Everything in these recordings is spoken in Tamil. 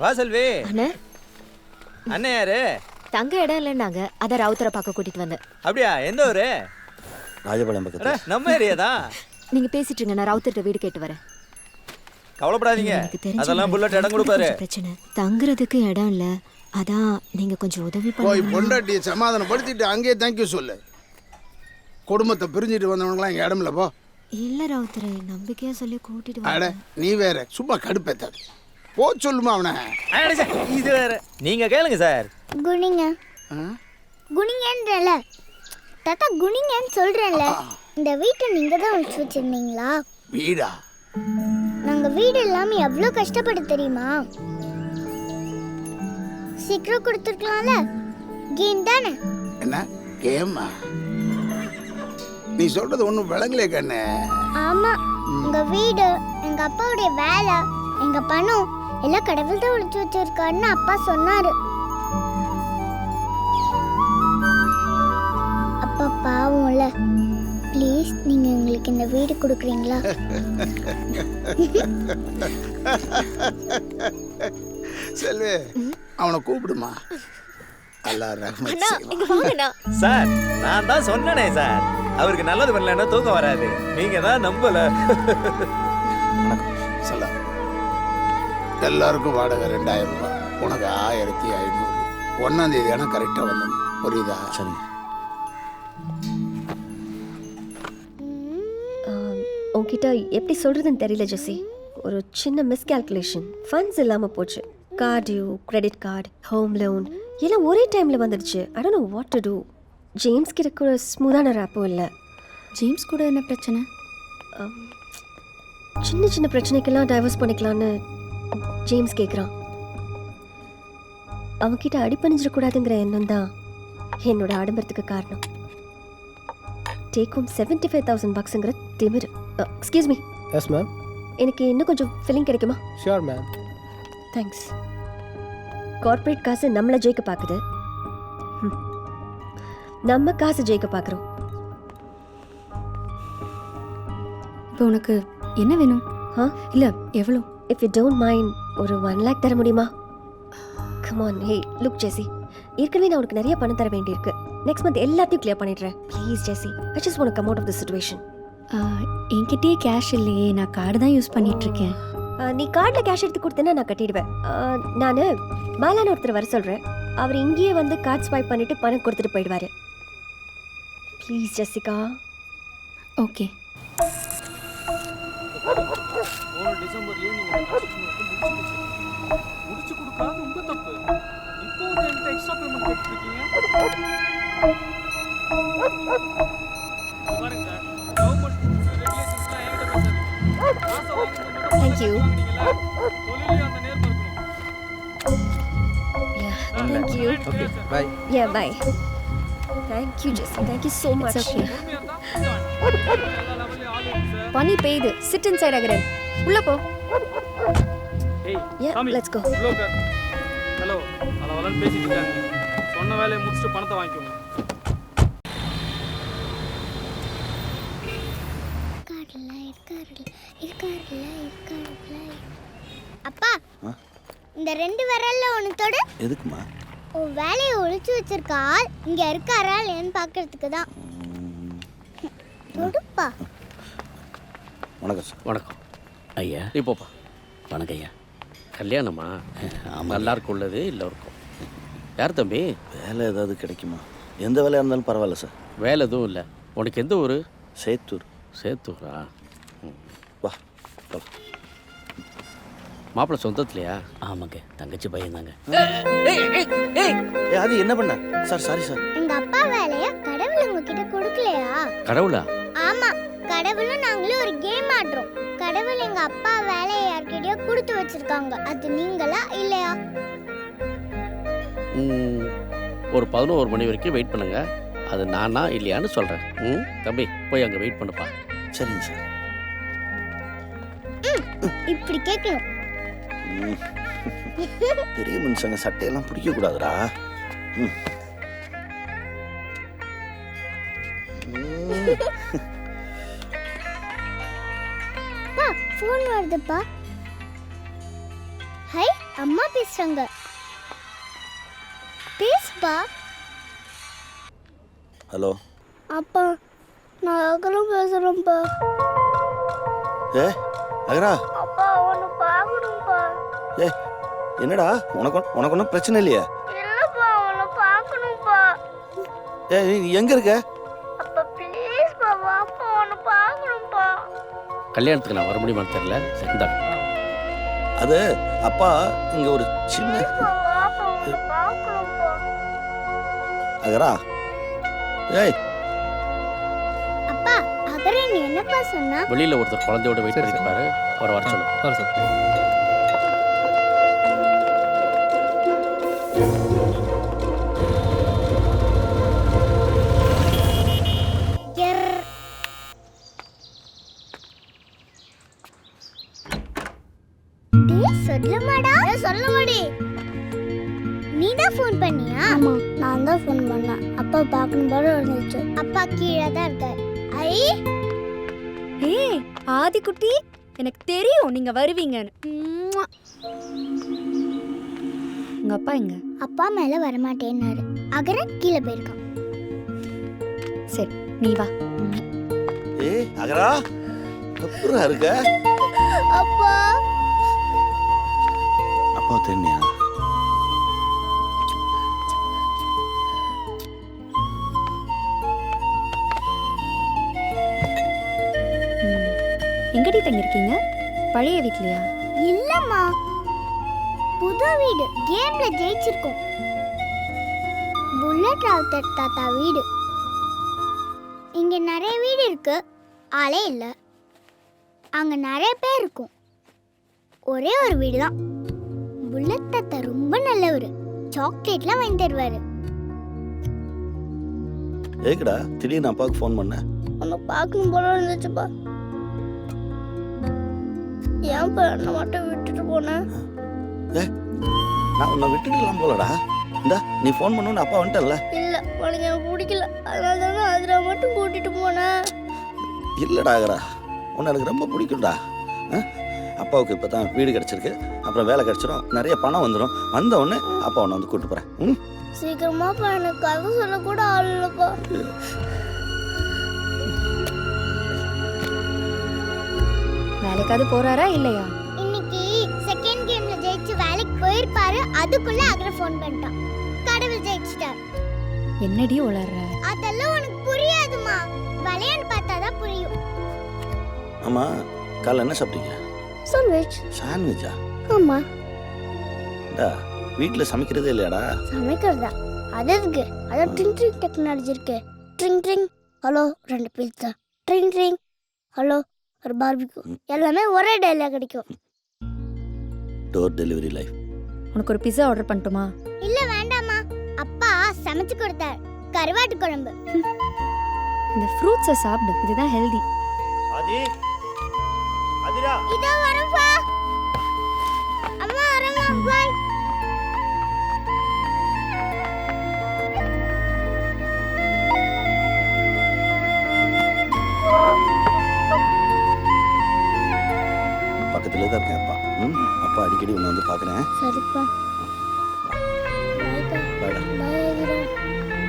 வா செல்வி. அண்ணே. அண்ணன் யாரு? தங்க இடம் இல்லைன்னாங்க. அதை ரவுத்தரை பார்க்க கூட்டிட்டு வந்தேன். அப்படியா? எந்த ஊரு? ராஜபாளையம் அட, பக்கத்தில் நம்ம ஏரியா தான் நீங்க பேசிட்டு இருங்க நான் ரவுத்தர்கிட்ட வீடு கேட்டு வரேன். கவலைப்படாதீங்க. எனக்கு தெரிஞ்ச அதெல்லாம் மாதிரி புல்லட் இடம் கொடுப்பாரு. கொஞ்சம் பிரச்சனை. தங்குறதுக்கு இடம் இல்ல. அதான் நீங்க கொஞ்சம் உதவி போய் பண்ணுங்க பொண்டாட்டியை சமாதானப்படுத்திட்டு அங்கேயே தேங்க்யூ சொல்லு. குடும்பத்தை பிரிஞ்சுட்டு வந்தவங்களாம் இங்கே இடமில்ல போ. இல்ல ரவுத்தரை நம்பிக்கையா சொல்லி கூட்டிட்டு அட நீ வேற சும்மா கடுப்பேத்தாது. போ சொல்லுமா அவனை. இது வேற. நீங்க கேளுங்க சார். குனிங்க. குனிங்கன்றல. தாத்தா குனிங்கன்னு சொல்றேன்ல. இந்த வீட்டை நீங்க தான் ஒழிச்சு வச்சிருந்தீங்களா? வீடா? நாங்க வீடு இல்லாம எவ்வளவு கஷ்டப்பட்டு தெரியுமா? சீக்கிரம் கொடுத்துருக்கலாம்ல. கேம் தானே? என்ன? கேமா நீ சொல்றது ஒன்றும் விளங்கலே கண்ணு. ஆமா. எங்க வீடு எங்க அப்பாவுடைய வேலை எங்க பணம் எல்லாம் கடவுள் தான் ஒழிச்சு வச்சிருக்காருன்னு அப்பா சொன்னாரு. அப்பா பாவம்ல. ப்ளீஸ் நீங்க எங்களுக்கு இந்த வீடு கொடுக்குறீங்களா? செல்வி அவனை கூப்பிடுமா? அல்லா ரஹ்மத் சார் நான் தான் சொன்னனே சார். அவருக்கு நல்லது பண்ணலன்னா தூக்கம் வராது. நீங்க தான் நம்பல. எல்லாருக்கும் வாடகை ரெண்டாயிரம் ரூபாய் உனக்கு ஆயிரத்தி ஐநூறு. ஒன்னாம் தேதி ஆனால் கரெக்டாக வந்துடணும் புரியுதா? சரிங்க. உன்கிட்ட எப்படி சொல்கிறதுன்னு தெரியல ஜெஸ்ஸி. ஒரு சின்ன மிஸ்கால்குலேஷன் ஃபண்ட்ஸ் இல்லாமல் போச்சு. கார்டியூ கிரெடிட் கார்டு ஹோம் லோன் எல்லாம் ஒரே டைமில் வந்துடுச்சு. I know what to do James கிட்ட கூட ஸ்மூதான ரேப்பும் இல்லை. ஜேம்ஸ் கூட என்ன பிரச்சனை? சின்ன சின்ன பிரச்சனைக்கெல்லாம் டைவர்ஸ் பண்ணிக்கலான்னு ஜேம்ஸ் கேட்குறான் அவன்கிட்ட அடிப்பணிஞ்சிடக்கூடாதுங்கிற எண்ணம் தான் என்னோட ஆடம்பரத்துக்கு காரணம். Take home seventy five thousand பக்ஸுங்கிற திமிரு எக்ஸ்கியூஸ் மீ எஸ் மேம் எனக்கு இன்னும் கொஞ்சம் ஃபில்லிங் கிடைக்குமா? ஷியோர் மேம் தேங்க்ஸ் கார்ப்பரேட் காசு நம்மளை ஜெயிக்க பார்க்குது. நம்ம காசு ஜெயிக்க பார்க்குறோம் இப்போ உனக்கு என்ன வேணும்? ஆ? இல்ல எவ்வளோ? இஃப் யூ டோன்ட் மைண்ட் ஒரு ஒன் லேக் தர முடியுமா? கமான் ஹே லுக் ஜெசி ஏற்கனவே நான் உனக்கு நிறைய பணம் தர வேண்டியிருக்கு. நெக்ஸ்ட் மந்த் எல்லாத்தையும் கிளியர் பண்ணிடுறேன். Please Jessie I just want come out of the situation என்கிட்டயே கேஷ் இல்லையே நான் கார்டு தான் யூஸ் பண்ணிட்டு இருக்கேன் நீ கார்டில் கேஷ் எடுத்து கொடுத்தேன்னா நான் கட்டிடுவேன். நான் பாலான்னு ஒருத்தர் வர சொல்கிறேன் அவர் இங்கேயே வந்து கார்ட் ஸ்வைப் பண்ணிட்டு பணம் கொடுத்துட்டு போயிடுவாரு. ப்ளீஸ் ஜெசிகா ஓகே போன டிசம்பர்லயே நீங்க இந்த கஸ்டமருக்கு முடிச்சு முடிச்சு கொடுக்காது உங்க தப்பு. இப்போ வந்து என்கிட்ட எக்ஸ்ட்ரா பேமெண்ட் கேட்டுருக்கீங்க பாருங்க சார் கவர்மெண்ட் ரெகுலேஷன்ஸ்லாம் என்கிட்ட பேசாதீங்க காசை வாங்கும்போது மட்டும் Thank you. வாங்குனீங்கல்ல, தொழிலே அந்த நேர்மை இருக்கணும். Thank you okay bye yeah bye thank you Jessie thank you so much okay. பொறுமையா இருந்தா புரிஞ்சுக்கலாம். எல்லா லெவல்லையும் ஆள் இருக்கு சார் பனி உள்ள போ. உள்ள உட்கார். ஹலோ அளவலன்னு பேசிட்டு இருக்காங்க சொன்ன வேலையை முடிச்சுட்டு பணத்தை வாங்கிக்கோங்க. அப்பா? இந்த ரெண்டு விரல்ல ஒன்று தொடு. எதுக்குமா? உன் வேலையை ஒழிச்சு வச்சிருக்க ஆள் இங்க இருக்காரா இல்லையான்னு பார்க்கறதுக்கு தான். தொடுப்பா. வணக்கம் வணக்கம். ஐயா. நீ போப்பா வணக்கம் ஐயா. கல்யாணமா? ஆமாம் எல்லாருக்கும் உள்ளது எல்லோருக்கும் யார் தம்பி? வேலை ஏதாவது கிடைக்குமா? எந்த வேலையாக இருந்தாலும் பரவாயில்ல சார். வேலை எதுவும் இல்லை. உனக்கு எந்த ஊர்? சேத்தூர். சேத்தூரா? வா. மாப்பிள்ளை சொந்தத்துலையா? ஆமாங்க தங்கச்சி பையன் தாங்க ஏய் அது என்ன பண்ண? Sir sorry sir. எங்க அப்பா வேலைய கடவுள் உங்ககிட்ட கொடுக்கலையா? கடவுளா? கடவுளும் நாங்களும் ஒரு கேம் ஆடுறோம். கடவுள் எங்க அப்பா வேலையை யார்கிட்டயோ கொடுத்து வச்சிருக்காங்க. அது நீங்களா இல்லையா? ம், ஒரு பதினோரு மணி வரைக்கும் வெயிட் பண்ணுங்க. அது நானா இல்லையான்னு சொல்கிறேன் ம் தம்பி போய் அங்கே வெயிட் பண்ணுப்பா. சரிங்க சார். இப்படி கேட்கணும். ம். பெரிய மனுஷங்க சட்டையெல்லாம் பிடிக்க கூடாதுடா ம். ம். ஃபோன் வருதுப்பா. ஹை அம்மா பேசுறாங்க. பேசுப்பா. ஹலோ அப்பா நான் அகலும் பேசுறேன்ப்பா. ஏ அகரா. அப்பா உன்னை பார்க்கணும்ப்பா. ஏ என்னடா? உனக்கு உனக்கு ஒன்றும் பிரச்சனை இல்லையே? இல்லப்பா உன்னை பார்க்கணும்ப்பா. ஏ நீ எங்க இருக்க? கல்யாணத்துக்கு நான் வர முடியுமான்னு தெரியல. சரி இந்தாங்க அது அப்பா இங்க ஒரு சின்ன அகரா. ஏய். அப்பா அகரன் என்னப்பா சொன்னா வெளியில் ஒருத்தர் குழந்தையோட வெயிட் பண்ணிட்டு பாரு அவரை வர சொல்லு. வர சார் சொல்லுமாடா? சொல்லுமாடி. நீ தான் ஃபோன் பண்ணியா? ஆமா நான் தான் ஃபோன் பண்ணேன். அப்பா பார்க்கணும் போல இருந்துச்சு. அப்பா கீழே தான் இருக்கார். ஐ. ஏய் ஆதிக்குட்டி எனக்கு தெரியும் நீங்க வருவீங்கன்னு. உங்க அப்பா எங்க? அப்பா மேல வரமாட்டேன்னாரு. அகரன் கீழே போயிருக்கான். சரி நீ வா. ஏய் அகரா அப்புறம் இருக்க? அப்பா. தெரியா ம். எங்கடி தங்கியிருக்கீங்க? பழைய வீட்லயா? இல்லம்மா. புது வீடு. கேம்ல ஜெயிச்சிருக்கோம். புல்லட் ராவுத்தர் தாத்தா வீடு. இங்க நிறைய வீடு இருக்கு. ஆளே இல்ல. அங்க நிறைய பேர் இருக்கும். ஒரே ஒரு வீடு தான் புல்லட் தாத்தா ரொம்ப நல்லவர். சாக்லேட்லாம் வாங்கி தருவாரு. ஏக்குடா திடீர்னு அப்பாவுக்கு ஃபோன் பண்ண. உன்னை பார்க்கணும் போல இருந்துச்சுப்பா. ஏன்ப்பா என்னை மட்டும் விட்டுட்டு போனேன் நான் உன்னை விட்டுட்டுலாம் போலடா. இந்தா நீ ஃபோன் பண்ணு அப்பா வந்துட்டல இல்ல உனக்கு எனக்கு பிடிக்கல. அதனால தானே அதில் மட்டும் கூட்டிட்டு போனேன் இல்லடா அகரா உன்னை எனக்கு ரொம்ப பிடிக்கும்டா. ஆ? அப்பாவுக்கு இப்போ தான் வீடு கிடச்சிருக்கு. அப்புறம் வேலை கிடச்சிரும். நிறைய பணம் வந்துடும் வந்த உடனே அப்பா உன்னை வந்து கூட்டு போகிறேன் ம்? சீக்கிரமாப்பா எனக்கு கதை சொல்ல கூட ஆள் இல்லப்பா வேலைக்காவது போறாரா இல்லையா? இன்னைக்கு செகண்ட் கேம்ல ஜெயிச்சு வேலைக்கு போயிருப்பாரு. அதுக்குள்ள அகர ஃபோன் பண்ணிட்டான். கடவுள் ஜெயிச்சிட்டார். என்னடி உளர்ற? அதெல்லாம் உனக்கு புரியாதுமா. விளையாண்டு பார்த்தாதான் புரியும். ஆமாம் காலைல என்ன சாப்பிட்டீங்க? சாண்ட்விச் சாண்ட்விச்சா ஆமா. டா வீட்டில் சமைக்கிறதே இல்லையாடா? சமைக்கிறதா? அது இருக்கு அதான் ட்ரிங் ட்ரிங் டெக்னாலஜி இருக்கு. ட்ரிங் ட்ரிங். ஹலோ ரெண்டு பீட்சா ட்ரிங் ட்ரிங். ஹலோ ஒரு பார்பிக்யூ எல்லாமே ஒரே டேல கிடைக்கும். டோர் டெலிவரி லைஃப் உனக்கு ஒரு பிஸா ஆர்டர் பண்ணட்டுமா? இல்ல வேண்டாமா அப்பா சமைச்சு கொடுத்தார். கருவாட்டு குழம்பு. இந்த ஃப்ரூட்ஸை சாப்பிடு. இதுதான் ஹெல்தி அதிரா இதோ வரப்பா. அம்மா வரமா பாய். பக்கத்துல தான் இருக்கேன் அப்பா. ம்? அப்பா அடிக்கடி உன்னை வந்து பார்க்குறேன். சரிப்பா. பாய்டா.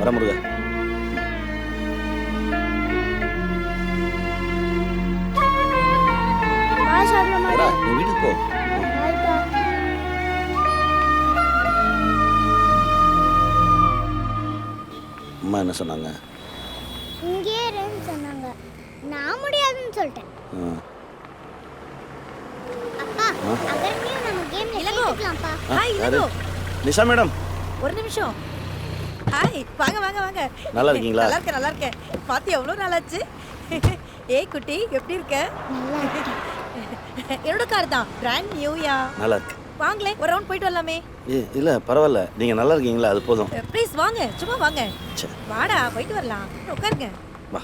வர முருகா. அம்மா என்ன சொன்னாங்க? இங்கே இருன்னு சொன்னாங்க. நான் முடியாதுன்னு சொல்லிட்டேன். ஆ. அப்பா அகர்னியும் நம்ம கேம்ல ஜெயிச்சுக்கலாம்ப்பா ஆ, யாரு? நிஷா மேடம். ஒரு நிமிஷம். ஹாய் வாங்க வாங்க வாங்க. நல்லா இருக்கீங்களா? நல்லா இருக்கேன் நல்லா இருக்கேன். பார்த்து எவ்வளோ நாளாச்சு ஏய் குட்டி எப்படி இருக்க? நல்லா இருக்கேன். என்னோட கார் தான். பிராண்ட் நியூயா நல்லா இருக்கு. வாங்களே ஒரு ரவுண்ட் போயிட்டு வரலாமே. ஏ இல்லை பரவாயில்ல. நீங்கள் நல்லா இருக்கீங்களா? அது போதும். ப்ளீஸ் வாங்க. சும்மா வாங்க. சரி வாடா போயிட்டு வரலாம். உட்காருங்க. வா.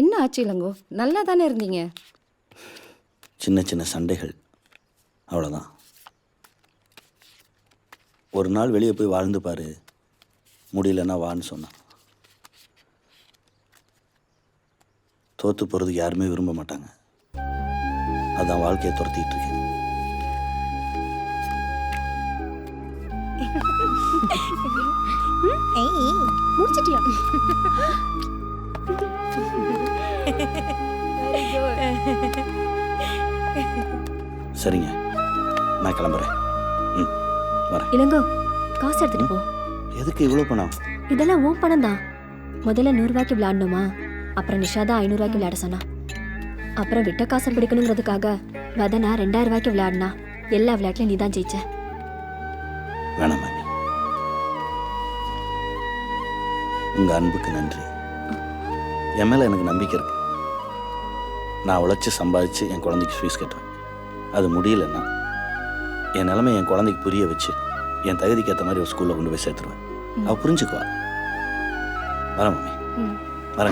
என்ன ஆச்சு இளங்கோ? நல்லா தானே இருந்தீங்க? சின்ன சின்ன சண்டைகள். அவ்வளோதான் ஒரு நாள் வெளியே போய் வாழ்ந்து பாரு. முடியலன்னா வான்னு சொன்னான். தோத்து போகிறதுக்கு யாருமே விரும்ப மாட்டாங்க. அதான் வாழ்க்கையை துரத்திட்டு இருக்கேன். முடிச்சிட்டியா? சரிங்க. நான் கிளம்புறேன். ம். வரேன் இளங்கோ காசு எடுத்துட்டு போ. எதுக்கு இவ்வளோ பணம்? இதெல்லாம் உன் பணம் தான். முதல்ல நூறுரூவாய்க்கு விளையாடணுமா? அப்புறம் நிஷாதா ஐநூறுரூவாய்க்கு விளையாட சொன்னா. அப்புறம் விட்ட காசை பிடிக்கணுங்கிறதுக்காக வதனா ரெண்டாயிரம் ரூபாய்க்கு விளையாடினா எல்லா விளையாட்டுலையும் நீ தான் ஜெயிச்ச. வேணாம் மாமி. உங்கள் அன்புக்கு நன்றி. என் மேலே எனக்கு நம்பிக்கை இருக்கு. நான் உழைச்சி சம்பாதிச்சு என் குழந்தைக்கு ஃபீஸ் கட்டுறேன். அது முடியலன்னா என் நிலைமை என் குழந்தைக்கு புரிய வச்சு என் தகுதிக்கு ஏற்ற மாதிரி ஒரு ஸ்கூலில் கொண்டு போய் சேர்த்துருவேன். அவள் புரிஞ்சுக்குவா. வர மாமி.